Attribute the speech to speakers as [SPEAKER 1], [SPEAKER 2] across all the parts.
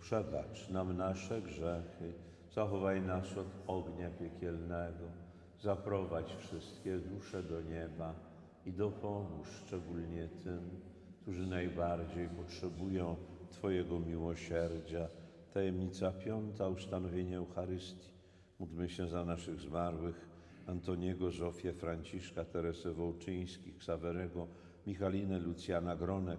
[SPEAKER 1] przebacz nam nasze grzechy, zachowaj nas od ognia piekielnego, zaprowadź wszystkie dusze do nieba i dopomóż szczególnie tym, którzy najbardziej potrzebują Twojego miłosierdzia. Tajemnica piąta, ustanowienie Eucharystii. Módlmy się za naszych zmarłych, Antoniego, Zofię, Franciszka, Teresę Wołczyńskich, Ksawerego, Michalinę, Lucjana Gronek,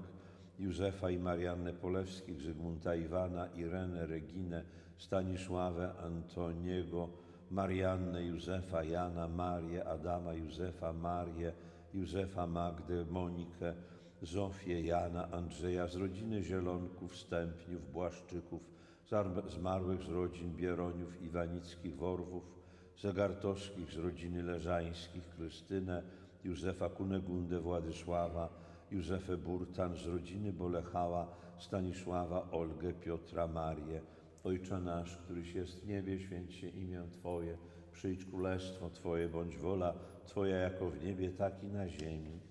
[SPEAKER 1] Józefa i Mariannę Polewskich, Zygmunta Iwana, Irenę, Reginę, Stanisławę, Antoniego, Mariannę, Józefa, Jana, Marię, Adama, Józefa, Marię, Józefa, Magdę, Monikę, Zofię, Jana, Andrzeja z rodziny Zielonków, Stępniów, Błaszczyków, zmarłych z rodzin Bieroniów, Iwanickich, Worwów, Zagartoszkich z rodziny Leżańskich, Krystynę, Józefa Kunegundę, Władysława, Józefę Burtan z rodziny Bolechała, Stanisława, Olgę, Piotra, Marię. Ojcze nasz, któryś jest w niebie, święć się imię Twoje, przyjdź królestwo Twoje, bądź wola Twoja jako w niebie, tak i na ziemi.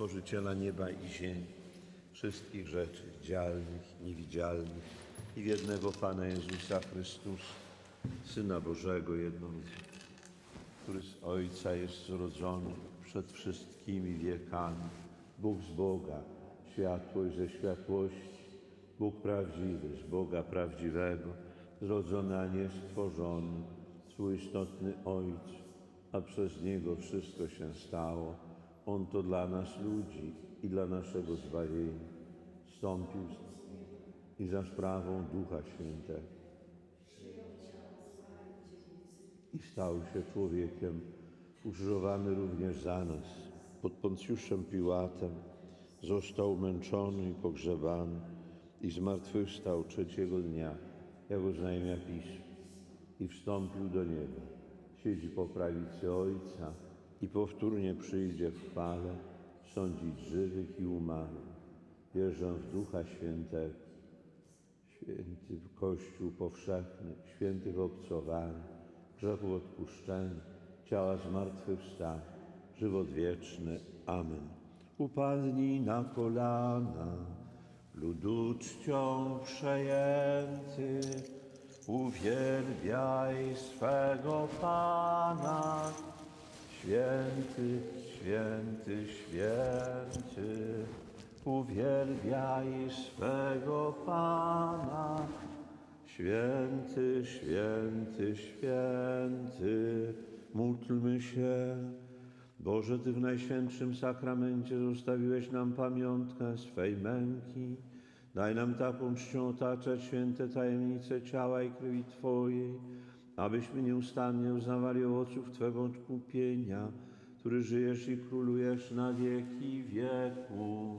[SPEAKER 1] Stworzyciela nieba i ziemi, wszystkich rzeczy widzialnych, niewidzialnych i w jednego Pana Jezusa Chrystusa, Syna Bożego jednorodzenia, który z Ojca jest zrodzony przed wszystkimi wiekami, Bóg z Boga, światłość ze światłości, Bóg prawdziwy z Boga prawdziwego, zrodzony, a nie stworzony, współistotny Ojciec, a przez Niego wszystko się stało. On to dla nas ludzi i dla naszego zbawienia. Wstąpił i za sprawą Ducha Świętego. I stał się człowiekiem, ukrzyżowany również za nas. Pod Poncjuszem Piłatem został męczony i pogrzebany i zmartwychwstał trzeciego dnia, jak oznajmia Pismo, i wstąpił do nieba. Siedzi po prawicy Ojca i powtórnie przyjdzie w chwale sądzić żywych i umarłych. Wierzę w Ducha Świętego, święty w Kościół powszechny, świętych obcowanych, grzechów odpuszczenia, ciała zmartwychwstania, żywot wieczny. Amen. Upadnij na kolana, ludu czcią przejęty, uwielbiaj swego Pana. Święty, święty, święty, uwielbiaj swego Pana. Święty, święty, święty, módlmy się. Boże, Ty w Najświętszym Sakramencie zostawiłeś nam pamiątkę swej męki. Daj nam taką czcią otaczać święte tajemnice ciała i krwi Twojej, abyśmy nieustannie uznawali owoców Twego odkupienia, który żyjesz i królujesz na wieki wieku.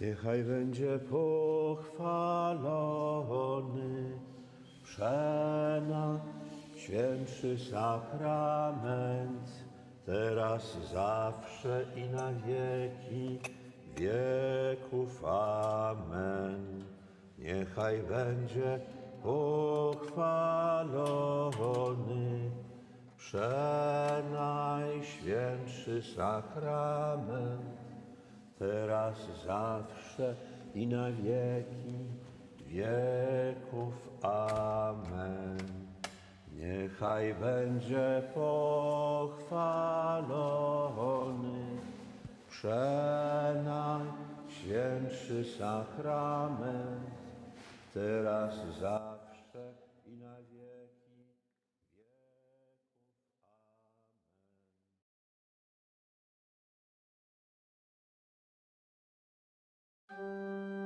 [SPEAKER 1] Niechaj będzie pochwalony przena świętszy sakrament, teraz zawsze i na wieki wieków. Amen. Niechaj będzie pochwalony przenajświętszy sakrament, teraz zawsze i na wieki wieków. Amen. Niechaj będzie pochwalony przenajświętszy sakrament, teraz zawsze Música